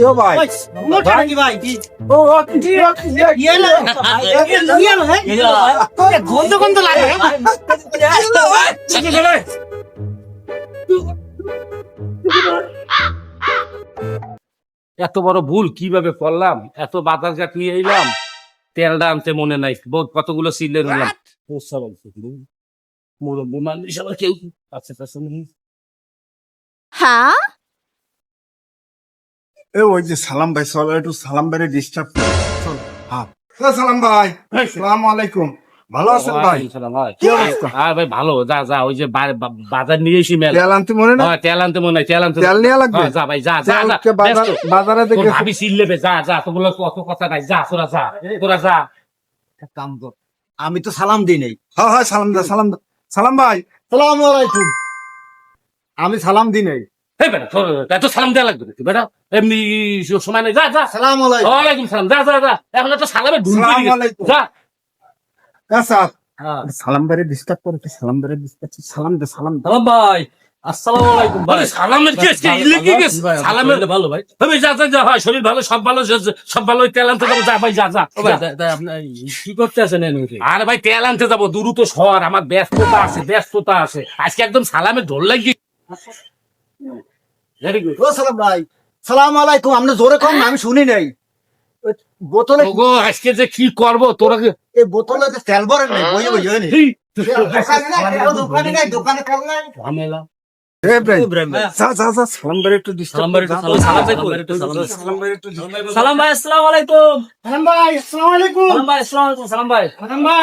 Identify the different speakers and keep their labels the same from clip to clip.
Speaker 1: ও ভাই?
Speaker 2: মোটা নাকি ভাই?
Speaker 1: ও ও, কি ও, কি, এ, কি,
Speaker 2: ইয়ে না ইয়ে না হ্যাঁ? গন্ধ গন্ধ লাগে
Speaker 3: এত বড় ভুল কীভাবে করলাম? এত বাতাস ঘাট নিয়ে এলাম। তেলটা আনতে মনে নাই। বহুত কতগুলো সিলে নিলাম মুরব্বী মানুষ আবার কেউ আছে
Speaker 4: হ্যাঁ?
Speaker 1: এ ওই যে সালাম ভাই চলো একটু সালাম ভাইরে ডিস্টার্ব চল হ্যাঁ সালাম ভাই। সালাম আলাইকুম। ভালো আছেন ভাই?
Speaker 3: ভাই।
Speaker 1: কি অবস্থা?
Speaker 3: ভাই ভালো। যা যা ওই যে বা- বা- বাজার নিয়ে এসি মেলা।
Speaker 1: তেল আনতে মনে না
Speaker 3: হ্যাঁ, তেল আনতে মনে তেল আনতে
Speaker 1: তেল নেওয়া লাগবে?
Speaker 3: হ্যাঁ, যা ভাই যা যা
Speaker 1: বাজার দেখে
Speaker 3: ভাবি যা যা তোগুলো অত কথা নাই যা তোরা যা তোরা যা।
Speaker 2: কাম কর আমি তো সালাম দিই নাই।
Speaker 1: হ্যাঁ হ্যাঁ সালাম দা সালাম দা। সালাম ভাই
Speaker 2: সালাম আলাইকুম। আমি সালাম দিই নাই।
Speaker 3: এই বেটা এত সালাম দেওয়া লাগবে নাকি বেটা? এমনি সময় নেই যা যা।
Speaker 2: সালাম আলাইকুম
Speaker 3: সালাম যা যা যা। এখন তো সালামে ঢুল
Speaker 1: সালাম
Speaker 3: পড়ে গেছে।
Speaker 1: আলাইকুম।
Speaker 3: যা।
Speaker 1: আচ্ছা
Speaker 2: হ্যাঁ।
Speaker 1: সালাম ভাইরে ডিস্টার্ব করে সালাম ভাইরে ডিস্টার্ব সালাম দে সালাম দে।
Speaker 2: ভাই আসসালামু আলাইকুম
Speaker 3: আরে সালামের কি আজকে
Speaker 2: ভালো,
Speaker 3: ইলে কি
Speaker 2: ভালো
Speaker 3: গেছে? সালামের
Speaker 2: ভালো ভাই।
Speaker 3: হবে যা যা যা হয় শরীর ভালো সব ভালো সব- ভালো তেল আনতে যাব যা ভাই যা যা।
Speaker 2: কি করতে আছেন
Speaker 3: আরে ভাই তেল আনতে যাব দ্রুত শহর আমার ব্যস্ততা আছে ব্যস্ততা আছে। আজকে একদম সালামে ঢোল লাগি ভেরি গুড
Speaker 2: ও সালাম ভাই। সালাম আলাইকুম। আপনি জোরে কম না, আমি শুনি নাই। বোতলে
Speaker 3: ওগো আজকে যে কি করব? তোরা কি-
Speaker 2: এই বোতলে যে তেল ভরে নাই বইয়ে বইয়ে নি
Speaker 3: এই,
Speaker 2: দোকানে নাই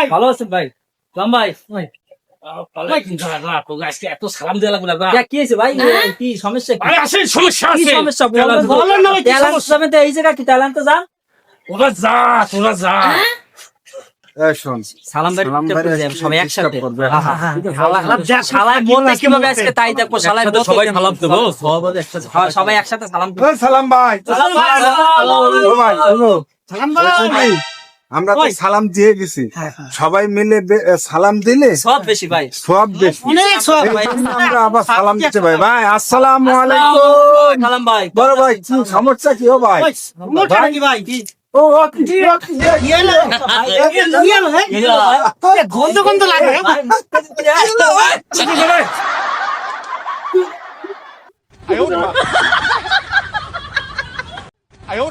Speaker 2: ভালো আছেন ভাই? সালাম ভাই
Speaker 3: ভাই, যা, যা, তোকে আজকে এত সালাম দেওয়া লাগবে না
Speaker 2: কি হয়েছে ভাই? কি সমস্যা কি?
Speaker 3: সমস্যা আছে।
Speaker 2: সমস্যা? বলেন না সমস্যা? এই জায়গা কি? ট্যালেন্ট যান?
Speaker 3: তোরা যা তোরা যা।
Speaker 2: সালাম ভাই
Speaker 1: সালাম ভাইরে আজকে
Speaker 2: সবাই একসাথে। মন আজকে তাই দেখো সবাই সালাম দেবো। সবাই একসাথে সালাম
Speaker 1: সালাম ভাই।
Speaker 2: সালাম ভাই।
Speaker 1: ও ভাই শোনো সালাম ভাই। আমরা তো সালাম দিয়ে গেছি সবাই মিলে সালাম দিলে
Speaker 2: সব বেশি ভাই
Speaker 1: সব বেশি
Speaker 2: অনেক সব ভাই
Speaker 1: আমরা আবার সালাম দিতে ভাই ভাই আসসালামু আলাইকুম
Speaker 2: সালাম ভাই
Speaker 1: বড় ভাই কি সমস্যা কি ও ভাই
Speaker 2: নাকি ভাই কি
Speaker 1: ও
Speaker 2: ইয়ে ইয়ে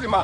Speaker 2: না